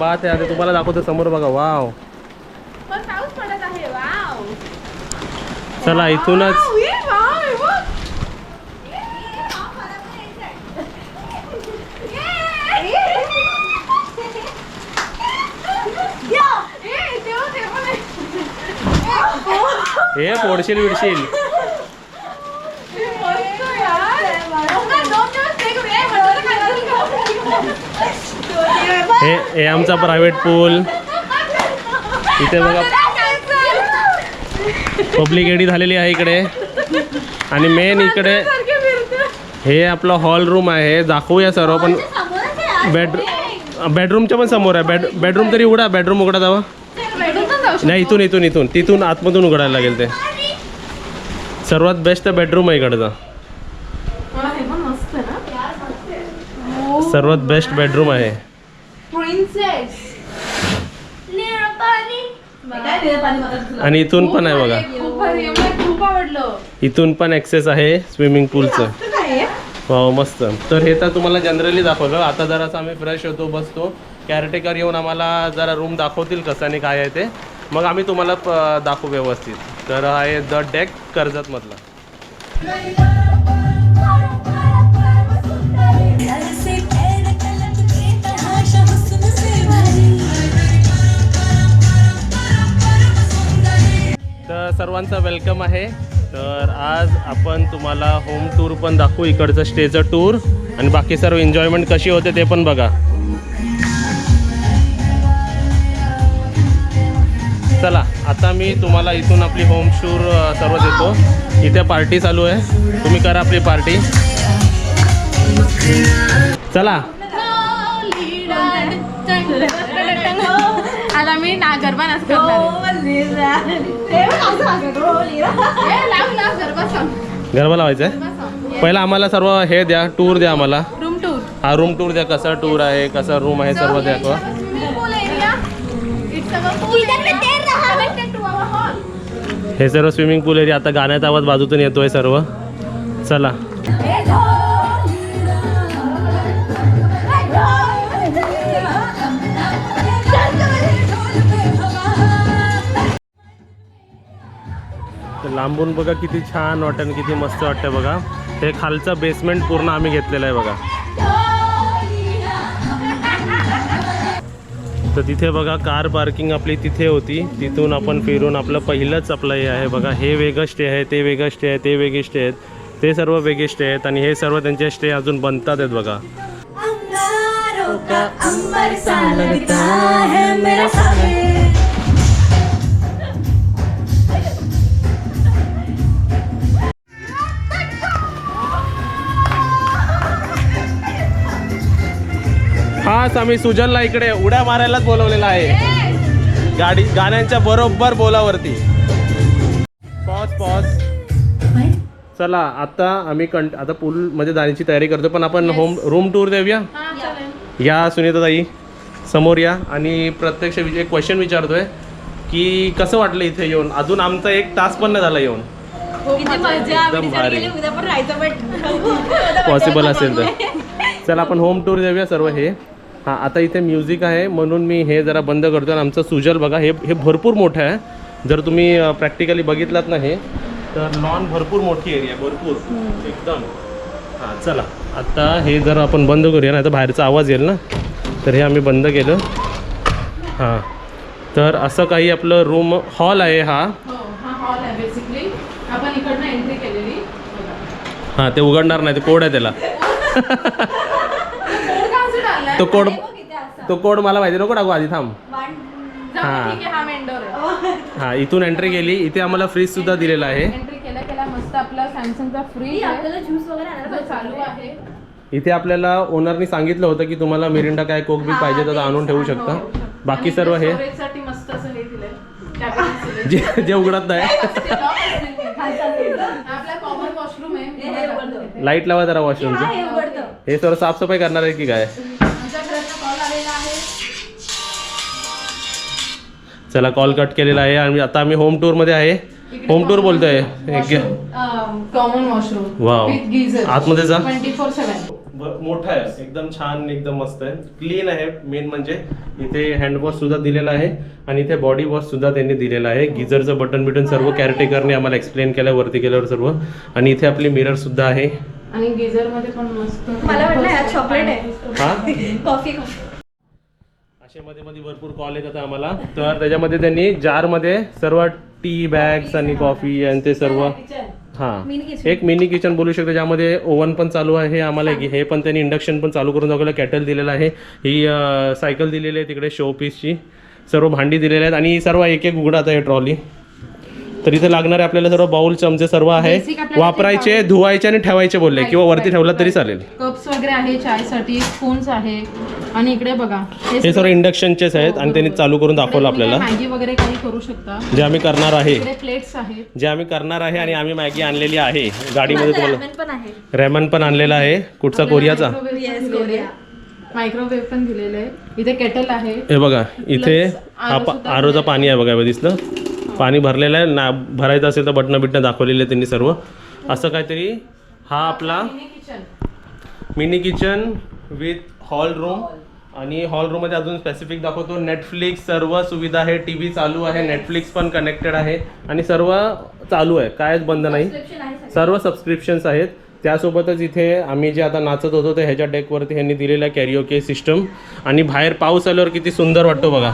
क्या बात आहे आता तुम्हाला दाखवतो समोर बघा वाव पण पाऊस पडत आहे वाव चला इथूनच वाव, ये वाव, हे बघ. ए, ते बघ, ते पण आहे. हे पोडशील विडशील हे मस्त यार. आपण दोन दिवस stay करूया. ए, मटण खायला जाऊ. हे हे आमचा प्रायव्हेट पूल इथे बघा. पब्लिक एडी झालेली आहे इकडे. आणि मेन इकडे. हे आपलं हॉल रूम आहे. दाखवूया सर्व पण बेड बेडरूमच्या पण समोर आहे. बेड बेडरूम तरी उघडा. बेडरूम उघडा जावा. नाही इथून इथून इथून. तिथून आतमधून उघडायला लागेल ते. सर्वात बेस्ट बेडरूम आहे इकडचा. सर्वात बेस्ट बेडरूम आहे. प्रिन्सेस आणि इथून पण आहे बघा. खूप भारी आहे. मला खूप आवडलं. इथून पण ॲक्सेस आहे स्विमिंग पूलचं वाव मस्त. तर हे तर तुम्हाला जनरली दाखवलं. आता जरासं आम्ही फ्रेश होतो बसतो. कॅरेटेकर येऊन आम्हाला जरा रूम दाखवतील कसं आणि काय आहे ते. मग आम्ही तुम्हाला प- दाखवू व्यवस्थित. तर हा आहे द डेक कर्जतमधला. तर सर्वांचं वेलकम आहे. तर आज आपण तुम्हाला होम टूर पण दाखवू इकडचं स्टेचं टूर आणि बाकी सर्व एन्जॉयमेंट कशी होते ते पण बघा. चला आता मी तुम्हाला इथून आपली होम टूर सर्व देतो. इथे पार्टी चालू आहे. तुम्ही करा आपली पार्टी चला. आता मी ना गरबा नाच करणार गरबा लावायचं आहे पहिला आम्हाला सर्व हे द्या टूर द्या आम्हाला. रूम टूर हा रूम टूर द्या कसा टूर आहे कसा रूम आहे सर्व द्या हे सर्व स्विमिंग पूल एरिया आता गाण्याचा आवाज बाजूतून येतोय सर्व. चला. लांबून बघा किती छान वाटतं आणि किती मस्त वाटतं बघा. हे खालचं बेसमेंट पूर्ण आम्ही घेतलेलं आहे बघा. तर तिथे बघा कार पार्किंग आपली तिथे होती. तिथून आपण फिरून आपलं पहिलंच आपलं हे आहे बघा. हे वेगळं स्टे आहे ते वेगळं स्टे आहे ते वेगळे स्टे आहेत. ते सर्व वेगळे स्टे आहेत आणि हे सर्व त्यांचे स्टे अजून बनतात आहेत बघा. अंगारों का अंबर सा लगता है मेरा हाच आम्ही सुजलला इकडे उड्या मारायलाच बोलवलेला आहे. गाडी गाण्यांच्या बरोबर बोलावरती. पॉज पॉज चला आता आम्ही कंट आता पूलमध्ये जाण्याची तयारी करतो पण आपण होम रूम टूर देऊया? हां या सुनीताताई समोर या. आणि प्रत्यक्ष एक क्वेश्चन विचारतोय की कसं वाटलं इथे येऊन? अजून आमचा एक तास पण नाही झाला येऊन. एकदम भारी. पॉसिबल असेल तर. चला आपण होम टूर देऊया सर्व हे. हां आता इथे म्युझिक आहे म्हणून मी हे जरा बंद करतो आणि आमचं सुजल बघा हे हे भरपूर मोठं आहे. जर तुम्ही प्रॅक्टिकली बघितलात ना हे तर लॉन भरपूर मोठी एरिया भरपूर. एकदम. हां चला. आता हे जर आपण बंद करूया ना तर बाहेरचा आवाज येईल ना? तर हे आम्ही बंद केलं. हां. तर असं काही आपलं रूम हॉल आहे हा? हो हा हॉल आहे बेसिकली आपण इकडनं एंट्री केलेली. बघा. हां ते उघडणार नाही ते कोड आहे त्याला कोड का असं टाकलाय? तो कोड तो कोड मला माहिती नको टाकू आधी थांब. हा. दे, ठीक आहे हा मेंडोर आहे. हां इथून एंट्री केली. इथे आम्हाला फ्रीज सुद्धा दिलेला आहे. एंट्री केल्या केल्या मस्त आपला सॅमसंगचा फ्रीज आपल्याला ज्यूस वगैरे चालू आहे. इथे आपल्याला ओनरनी सांगितलं होतं की तुम्हाला मिरिंडा काय कोक बी पाहिजे तर आणून ठेवू शकता. बाकी सर्व हे साठी मस्त असं हे दिलंय. Cabinet दिलंय. जे जे उघडत नाही. ते lock असतील ते. हा आपला कॉमन वॉशरूम आहे. लाइट लावा जरा वॉशरूमचं हे सर्व साफसफाई करणार आहे की काय? चला कॉल कट केलेला आहे. आणि आता आम्ही होम टूरमध्ये आहे. होम टूर बोलतोय. एक कॉमन वॉशरूम गिझर आतमध्ये जा. व- मोठा आहे. एकदम छान एकदम मस्त आहे. क्लीन आहे. मेन म्हणजे इथे हँडवॉश सुद्धा दिलेला आहे आणि इथे बॉडी वॉश सुद्धा त्यांनी दिलेला आहे. गिझरचं बटन बिटन सर्व कॅरेटेकरने आम्हाला एक्सप्लेन केलं वरती केल्यावर सर्व. आणि इथे आपली मिरर सुद्धा आहे. आणि गिझरमध्ये पण मस्त मला वाटलं चॉकलेट आहे. हा? कॉफी कॉफी असे मध्ये मध्ये भरपूर कॉल येतात आम्हाला. तर त्याच्यामध्ये त्यांनी जारमध्ये सर्व टी बॅग्स आणि कॉफी आणि ते सर्व हा. एक मिनी किचन बोलू शकतो ज्यामध्ये ओव्हन पण चालू आहे हे आम्हाला हे हे पण त्यांनी इंडक्शन पण चालू करून दाखवलं कॅटल दिलेलं आहे. ही सायकल दिलेली आहे तिकडे शो पीसची सर्व भांडी दिलेली आहेत आणि सर्व एक एक उघडा आता हे ट्रॉली तर इथे लागणारे आपल्याला सर्व बाउल चमचे सर्व आहे. वापरायचे धुवायचे आणि ठेवायचे बोलले किंवा वरती ठेवला तरी चालेल. कप्स वगैरे आहे चायसाठी स्पून्स आहे. आणि इकडे बघा हे सर्व इंडक्शनचेच आहेत आणि त्यांनी चालू करून दाखवलं आपल्याला. मॅगी वगैरे काही करू शकता. जे आम्ही करणार आहे. प्लेट्स आहेत. जे आम्ही करणार आहे आणि आम्ही मॅगी आणलेली आहे. गाडीमध्ये तुम्हाला ramen पण आहे. रेमन पण आणलेला आहे. कुठचा? कोरियाचा? मायक्रोवेव्ह पण दिलेले आहे. इथे केटल आहे. हे बघा इथे आरोचं पाणी आहे. बघा दिसलं? पाणी भरलेलं आहे. ना भरायचं असेल तर बटणं बिटणं दाखवलेले त्यांनी सर्व. असं काहीतरी हा आपला mini kitchen with hall room. आणि हॉल रूममध्ये अजून स्पेसिफिक दाखवतो. नेटफ्लिक्स सर्व सुविधा आहे. टी व्ही चालू आहे. नेटफ्लिक्स पण कनेक्टेड आहे. आणि सर्व चालू आहे. कायच बंद नाही. सर्व सबस्क्रिप्शन्स आहेत. त्यासोबतच इथे आम्ही जे आता नाचत होतो ते ह्याच्या डेकवरती ह्यांनी दिलेलं आहे कॅरिओके सिस्टम आणि बाहेर पाऊस आल्यावर किती सुंदर वाटतो बघा.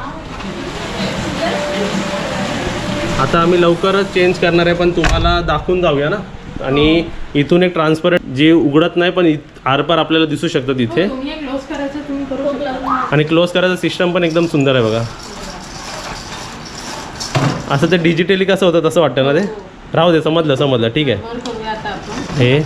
आता आम्ही लवकरच चेंज करणार आहे पण तुम्हाला दाखवून जाऊया ना. आणि इथून एक ट्रान्सपरंट जे उघडत नाही पण आरपार आपल्याला दिसू शकतं तिथे करू शकता. आणि क्लोज करायचं सिस्टम पण एकदम सुंदर आहे बघा. असं ते डिजिटली कसं होतं तसं वाटतं ना ते? राहू दे समजलं समजलं. ठीक आहे. हे.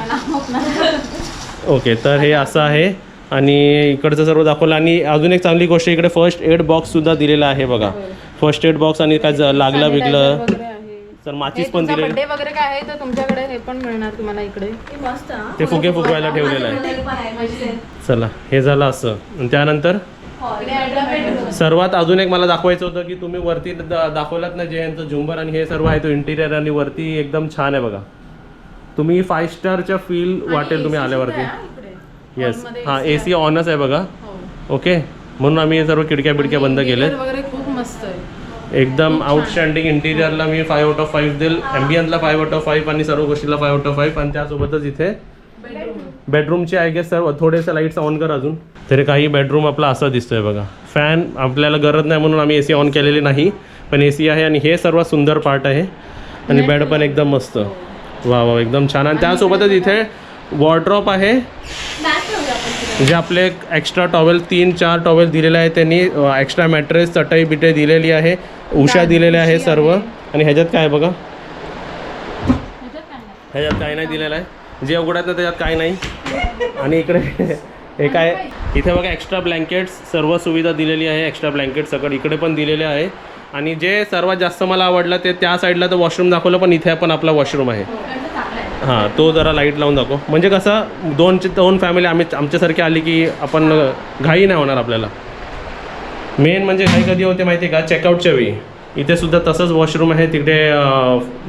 ओके तर हे असं आहे. आणि इकडचं सर्व दाखवलं. आणि अजून एक चांगली गोष्ट इकडे फर्स्ट एड बॉक्ससुद्धा दिलेला आहे बघा. फर्स्ट एड बॉक्स आणि काय ज- लागलं Sanitizer बिगलं. वगैरे आहे. तर हे माचीस पण दिलेली. बर्थडे वगैरे काय आहे? तर तुमच्याकडे हे पण मिळणार तुम्हाला इकडे. मस्त हा. ते फुगे फुगवायला ठेवलेलं आहे. Hotel पण आहे म्हणजे. चला हे झालं असं. आणि त्यानंतर? bedroom. सर्वात अजून एक मला दाखवायचं होतं की तुम्ही वरती द- दाखवलात ना जे यांचं झुंबर आणि हे सर्व आहे तो इंटिरियर आणि वरती एकदम छान आहे बघा. तुम्ही फाईव्ह स्टारच्या फील वाटेल तुम्ही आल्यावरती. येस हां ए सी ऑनच आहे. बघा. हो. ओके म्हणून आम्ही हे सर्व खिडक्या बिडक्या बंद केल्या Interior वगैरे खूप मस्त आहे एकदम आउटस्टँडिंग इंटिरियरला मी फाईव्ह आउट ऑफ फाईव्ह देईल ॲम्बियनला फाईव्ह आउट ऑफ फाईव्ह आणि सर्व गोष्टीला फाईव्ह आउट ऑफ फाईव्ह आणि त्यासोबतच इथे बेडरूमचे आय गेस सर्व थोडेसे लाईट्स ऑन कर अजून. तरी काही बेडरूम आपला असा दिसतोय बघा. फॅन आपल्याला गरज नाही म्हणून आम्ही ए सी ऑन केलेली नाही. पण ए सी आहे आणि हे सर्वात सुंदर पार्ट आहे. आणि बेड पण एकदम मस्त. वा वा एकदम छान. आणि त्यासोबतच इथे वॉर्ड्रॉप आहे Mat ठेवूया आपण तिथे. जे आपले एक्स्ट्रा टॉवेल तीन चार टॉवेल दिलेले आहे त्यांनी एक्स्ट्रा मॅट्रेस चटई बिटे दिलेली आहे उषा दिलेल्या आहे सर्व. आणि ह्याच्यात काय आहे बघा? ह्याच्यात काय नाही. दिलेलं आहे. जे उघडत नाही त्याच्यात काही नाही. आणि इकडे हे काय इथे बघा एक्स्ट्रा ब्लँकेट्स सर्व सुविधा दिलेली आहे एक्स्ट्रा ब्लँकेट सगळं इकडे पण दिलेले आहे. आणि जे सर्वात जास्त मला आवडलं ते त्या साईडला तर वॉशरूम दाखवलं पण इथे पण आपला वॉशरूम आहे. आहे. हां तो जरा लाइट लावून दाखव. म्हणजे कसं दोनचे दोन फॅमिली आम्ही आमच्यासारखी आली की आपण घाई नाही होणार आपल्याला. मेन म्हणजे घाई कधी होते माहिती आहे का? चेकआउटच्या वेळी. इथे सुद्धा तसंच वॉशरूम आहे तिकडे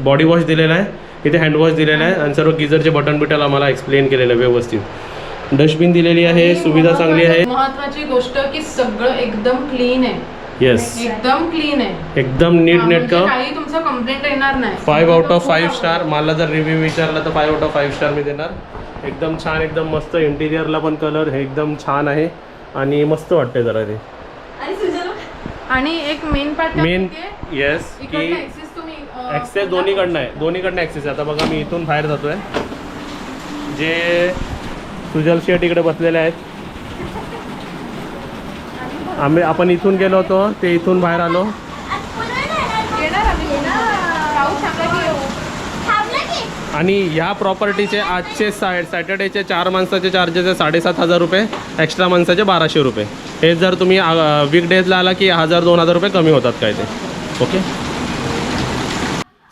बॉडी वॉश दिलेला आहे. इथे हँडवॉश दिलेला आहे आणि सर्व गिझरचे बटन बिटल आम्हाला एक्सप्लेन केलेलं आहे व्यवस्थित. डस्टबिन दिलेली आहे सुविधा चांगली आहे. महत्वाची गोष्ट की सगळं एकदम क्लीन आहे. येस एकदम क्लीन आहे. एकदम नीट हा, म्हणजे नेटकं काही तुमचं कंप्लेंट येणार नाही. Five out of five star मला जर रिव्ह्यू विचारला तर five out of five star मी देणार. एकदम छान एकदम मस्त इंटिरियरला पण कलर हे एकदम छान आहे. आणि मस्त वाटते जरा ते. आणि सुजल? आणि एक मेन पार्ट मेन येस की ॲक्सेस दोन्हीकडनं आहे. दोन्हीकडनं ॲक्सेस आहे. आता बघा मी इथून बाहेर जातोय. जे सुजल शेट इकडे बसलेले आहेत. आम्ही आपण इथून गेलो होतो ते इथून बाहेर आलो. आणि ह्या प्रॉपर्टीचे आजचे सा सॅटर्डेचे चार माणसाचे चार्जेस आहे साडेसात हजार रुपये एक्स्ट्रा माणसाचे बाराशे रुपये. हे जर तुम्ही वीकडेजला आला की हजार दोन हजार रुपये कमी होतात काय ते. ओके?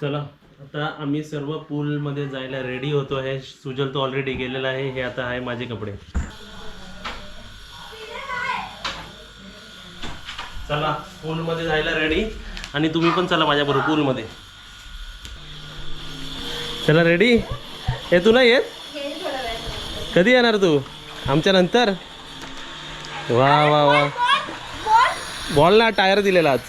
चला आता आम्ही सर्व पूलमध्ये जायला रेडी होतो आहे. सुजल तो ऑलरेडी गेलेला आहे. हे आता आहे माझे कपडे. चला पूलमध्ये जायला रेडी आणि तुम्ही पण चला माझ्याबरोबर पूलमध्ये चला रेडी हे तू नाही येत? कधी येणार तू? आमच्या नंतर? वा वा वा. बॉल ना टायर दिलेला आज.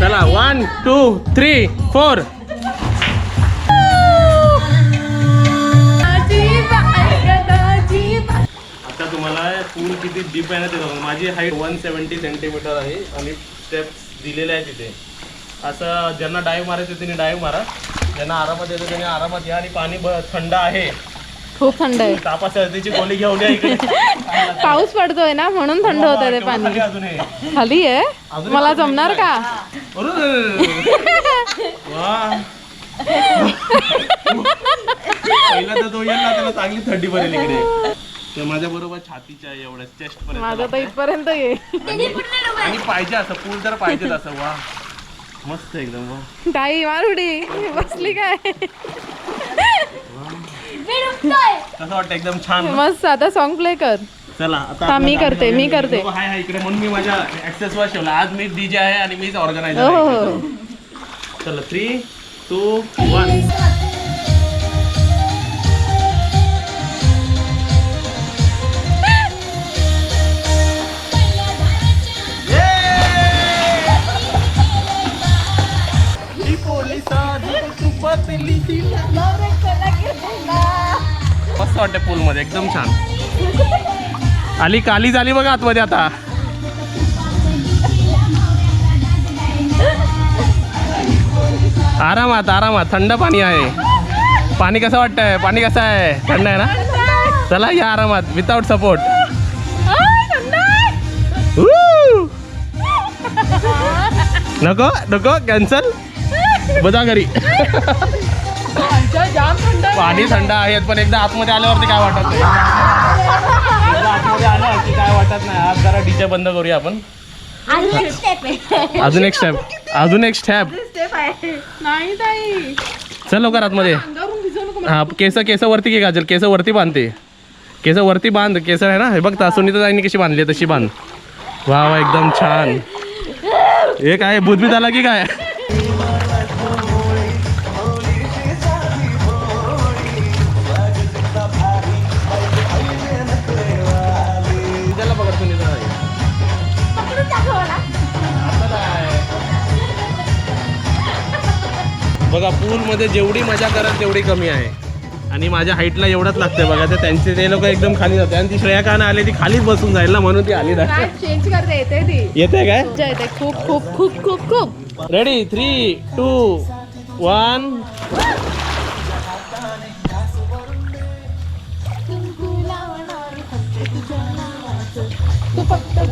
चला वन टू थ्री फोर तुम्हाला पूल किती डीप आहे ना ते बघा. माझी हाईट वन सेवन्टी सेंटीमीटर आहे आणि स्टेप्स दिलेले आहेत तिथे असं ज्यांना डाईव्ह मारायचं त्यांनी डाईव्ह मारा. ज्यांना आरामात येतं त्यांनी आरामात या आणि पाणी ब- थंड आहे. खूप थंड आहे. तापा सर्दीची गोळी घेऊन या इकडे. पाऊस पडतोय ना म्हणून थंड होत आहे ते केवढं खाली पाणी अजून हे खाली आहे? अजून मला जमणार का! वा. पहिला तर तो येईल ना त्याला चांगली थंडी पडेल इकडे. तर माझ्या बरोबर छातीच्या एवढ्या चेस्ट माझं तर पर्यंत इथपर्यंत ये. आणि पाहिजे असं पूल तर पाहिजेच असं वा. मस्त एकदम वा. ताई मारुडी बसली काय? कसं वाटतं एकदम छान ना? मस्त आता सॉन्ग प्ले कर. चला आता हा, मी आपलं करते, गाणं मी गाणं करते. हाय हाय इकडे म्हणून मी माझ्या ऍक्सेस वर ठेवला. आज मी डीजे आहे आणि मीच ऑर्गनायझर हो हो आहे हो. चला थ्री टू वन मस्त वाटते पूल मध्ये एकदम छान. आली काली झाली बघा आतमध्ये आता. आरामात आरामात थंड पाणी आहे. पाणी कसं वाटतंय? पाणी कसं आहे? थंड आहे ना? चला या आरामात विदाउट सपोर्ट नको नको कॅन्सल बजा घरी. पाणी थंड आहे पण एकदा आतमध्ये आल्यावरती काय वाटत नाही? एकदा आतमध्ये आलं की काय वाटत नाही. आज जरा डीजे बंद करूया आपण. अजून एक स्टेप अजून एक स्टेप चल लवकर आतमध्ये. हा केस केस वरती घे गाजल केस वरती बांधते. केस वरती बांध. केस आहे ना? हे बघ सुनीता ताईने कशी बांधली आहे तशी बांध. वा वा एकदम छान. हे काय भूतभीत आला की काय? पूलमध्ये जेवढी मजा कराल तेवढी कमी आहे. आणि माझ्या हाईटला एवढंच लागते बघा ते त्यांचे ते लोक एकदम खाली जाते आणि ती श्रेया काना आली ती खालीच बसून जाईल ना म्हणून ती आली ना. नाही चेंज करते येते ती. येते काय? येते खूप खूप खूप खूप खूप. रेडी थ्री टू वन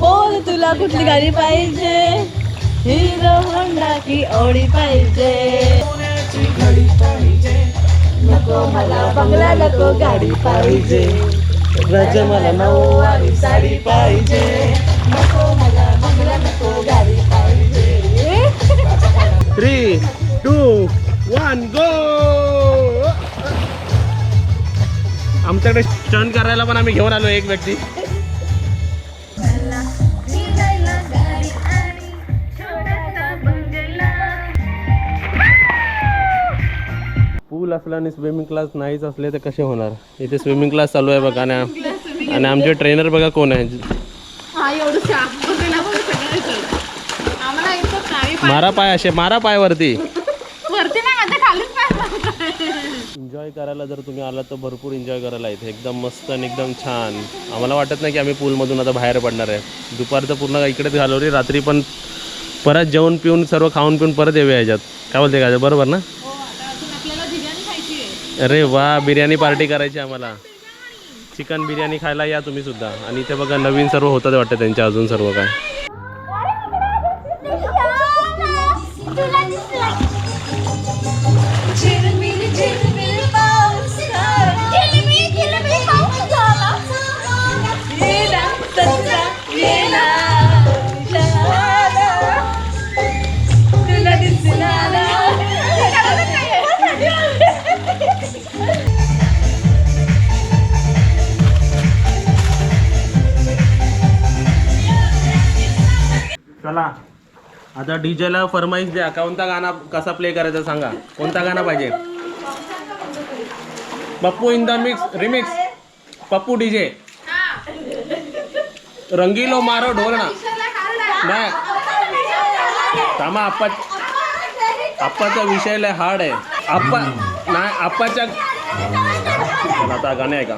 बोल तुला कुठली गाडी पाहिजे? हिरो होंडा की ओडी पाहिजे? नको मला बंगला नको गाडी पाहिजे. रज मला नऊवारी साडी पाहिजे. नको मला बंगला नको गाडी पाहिजे. थ्री टू वन गो आमच्याकडे स्टंट करायला पण आम्ही घेऊन आलो एक व्यक्ती. पूल असला आणि स्विमिंग क्लास नाहीच असले तर कसे होणार? इथे स्विमिंग क्लास चालू आहे बघा आणि आणि आमचे ट्रेनर बघा कोण आहे. हा मारा पाय असे मारा पाय वरती. एन्जॉय करायला जर तुम्ही आलात तर भरपूर एन्जॉय करायला इथे एकदम मस्त आणि एकदम छान. आम्हाला वाटत नाही की आम्ही पूलमधून आता बाहेर पडणार आहे. दुपारचं पूर्ण इकडेच घालवली रात्री पण परत जेवण पिऊन सर्व खाऊन पिऊन परत येऊया याच्यात काय बोलते का बरोबर ना आपल्याला बिर्याणी खायची आहे अरे वा बिर्याणी पार्टी करायची आम्हाला. चिकन बिर्याणी खायला या तुम्ही सुद्धा. आणि इथे बघा नवीन सर्व होतं वाटतं त्यांच्या अजून सर्व काय. आता डीजेला फरमाईश द्या. कोणता गाणा कसा प्ले करायचा सांगा. कोणता गाणं पाहिजे? Pappu in the mix remix Pappu DJ रंगीलो मारो ढोलना नाही. थांबा आप्पा आप्पाचा विषय लय हार्ड आहे. आप्पा नाही आप्पाच्या आता गाणे आहे का?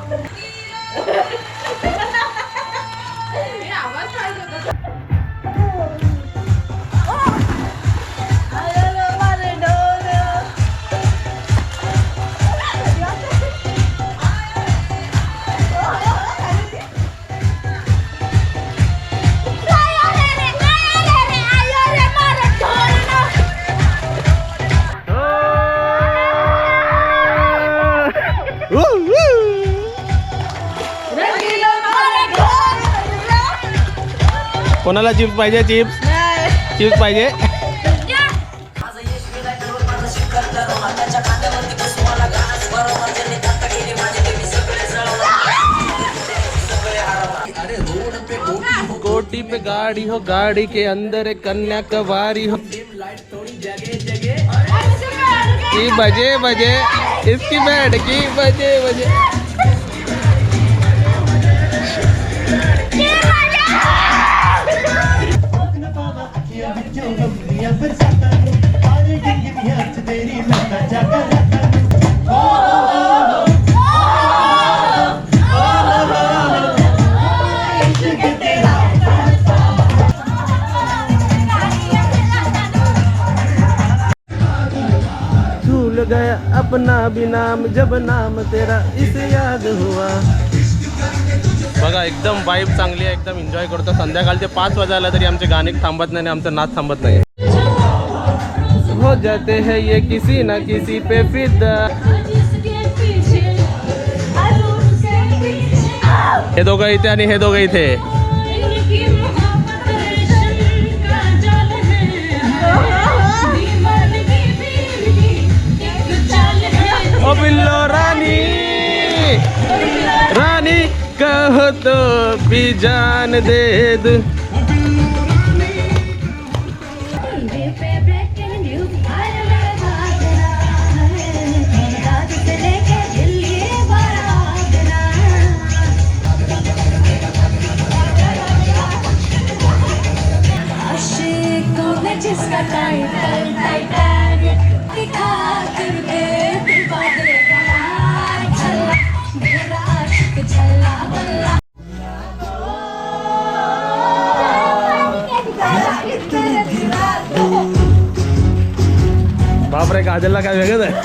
कोणाला चिप्स पाहिजे चिप्स चिप्स पाहिजे? कोटी पे गाड़ी हो गाड़ी के अंदर एक कन्याकुमारी हो। की बजे बजे? इसकी बैठ की बजे बजे? गया अपना भी नाम जब नाम तेरा इसे याद हुआ। बघा एकदम वाईब चांगली आहे एकदम एन्जॉय करतो. संध्याकाळचे पाच वाजायला तरी आमचे गाणे थांबत नाही आणि आमचा नाच थांबत नाही. हो जाते हैं ये किसी ना किसी पे फिदा। हे दोघं इथे आणि हे दोघं इथे ओ बिल्लो रानी। रानी कहो तो भी जान दे दू।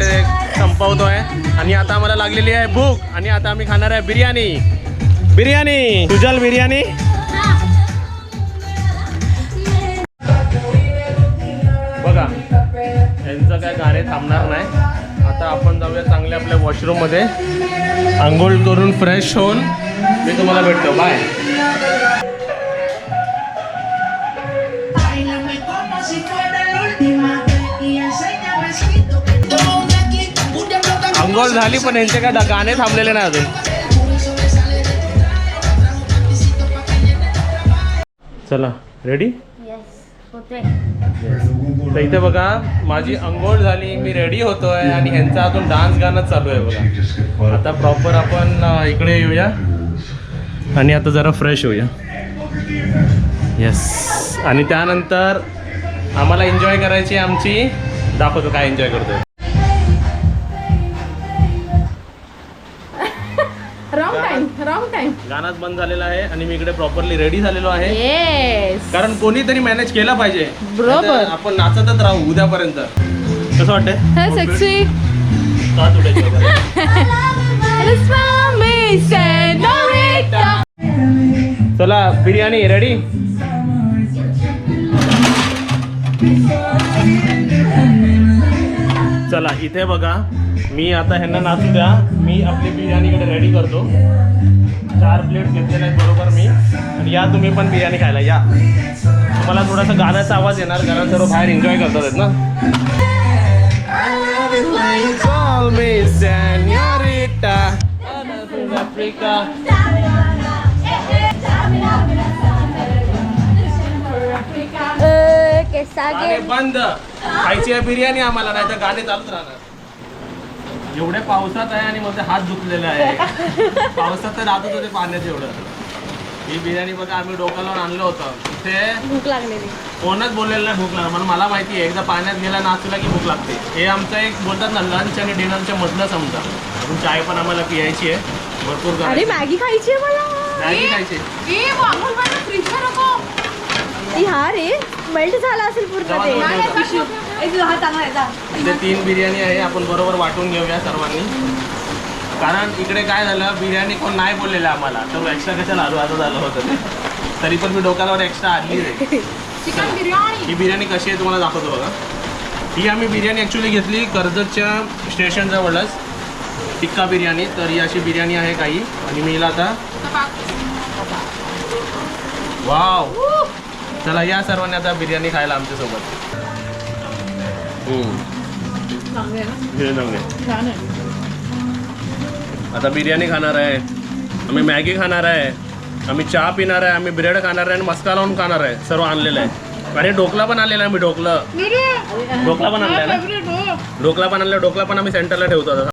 इथे संपवतो आहे. आणि आता आम्हाला लागलेली आहे भूक. आणि आता आम्ही खाणार आहे बिर्याणी. बिर्याणी. सुजल बिर्याणी. बघा यांचं काय गाणे थांबणार नाही. आता आपण जाऊया चांगले आपल्या वॉशरूममध्ये आंघोळ करून फ्रेश होऊन मी तुम्हाला भेटतो. बाय आंघोळ झाली पण यांचे काय गाणे थांबलेले नाही अजून. चला रेडी तर इथे बघा माझी अंघोळ झाली मी रेडी होतोय आणि ह्यांचा अजून डान्स गाणं चालू आहे बघा. आता प्रॉपर आपण इकडे येऊया. आणि आता जरा फ्रेश होऊया. येस आणि त्यानंतर आम्हाला एन्जॉय करायची आमची दाखवतो काय एन्जॉय करतोय. गाणंच बंद झालेला आहे आणि मी इकडे प्रॉपरली रेडी झालेलो आहे. येस कारण कोणीतरी मॅनेज केला पाहिजे. बरोबर. नाहीतर आपण नाचतच राहू उद्यापर्यंत. कसं वाटतंय? हे सेक्सी वगैरे. चला बिर्याणी रेडी चला इथे बघा. मी आता ह्यांना नाचू द्या. मी आपली बिर्याणी इकडे रेडी करतो. चार प्लेट घेतलेले आहेत बरोबर मी. आणि या तुम्ही पण बिर्याणी खायला या. तुम्हाला थोडासा गाण्याचा आवाज येणार कारण सर्व बाहेर एन्जॉय करतात आहेत ना. बंद. खायची आहे बिर्याणी आम्हाला नाही तर गाणे चालूच राहणार. एवढ्या पावसात आहे आणि माझे हात दुखलेले आहे. पावसात तर राहतच होते पाण्यात एवढं. ही बिर्याणी बघा आम्ही डोक्याला लावून आणलं होतं. तिथे भूक लागलेली. कोणच बोललेलं नाही भूक लागणार. म्हणून मला माहिती आहे एकदा पाण्यात गेला नाचला की भूक लागते. हे आमचं एक बोलतात ना लंच आणि डिनरच्या मधलं समजा. अजून चाय पण आम्हाला पियायची आहे. भरपूर अरे. मॅगी खायची आहे मला. मॅगी खायची ती हा रे मेल्ट झाला असेल पूर्ण ते इथे तीन बिर्याणी आहे आपण बरोबर वाटून घेऊया सर्वांनी. कारण इकडे काय झालं बिर्याणी कोण नाही बोललेलं आम्हाला. तर एक्स्ट्रा कशाला आलो? असं झालं होतं ते. तरी पण मी डोक्यावर एक्स्ट्रा आणली आहे ही बिर्याणी कशी आहे तुम्हाला दाखवतो बघा. ही आम्ही बिर्याणी ॲक्च्युली घेतली कर्जतच्या स्टेशनजवळच टिक्का बिर्याणी. तर ही अशी बिर्याणी आहे काही. आणि मी हिला आता वाव चला या सर्वांनी आता बिर्याणी खायला आमच्यासोबत. हम्म. हे चांगले. छान आहे आता बिर्याणी खाणार आहे. आम्ही मॅगी खाणार आहे. आम्ही चहा पिणार आहे. आम्ही ब्रेड खाणार आहे आणि मस्का लावून खाणार आहे. सर्व आणलेलं आहे. आणि ढोकला पण आणलेला आहे मी ढोकलं. ढोकला पण आणलाय ना? ढोकला पण आणला ढोकला पण आम्ही सेंटरला ठेवतो आता.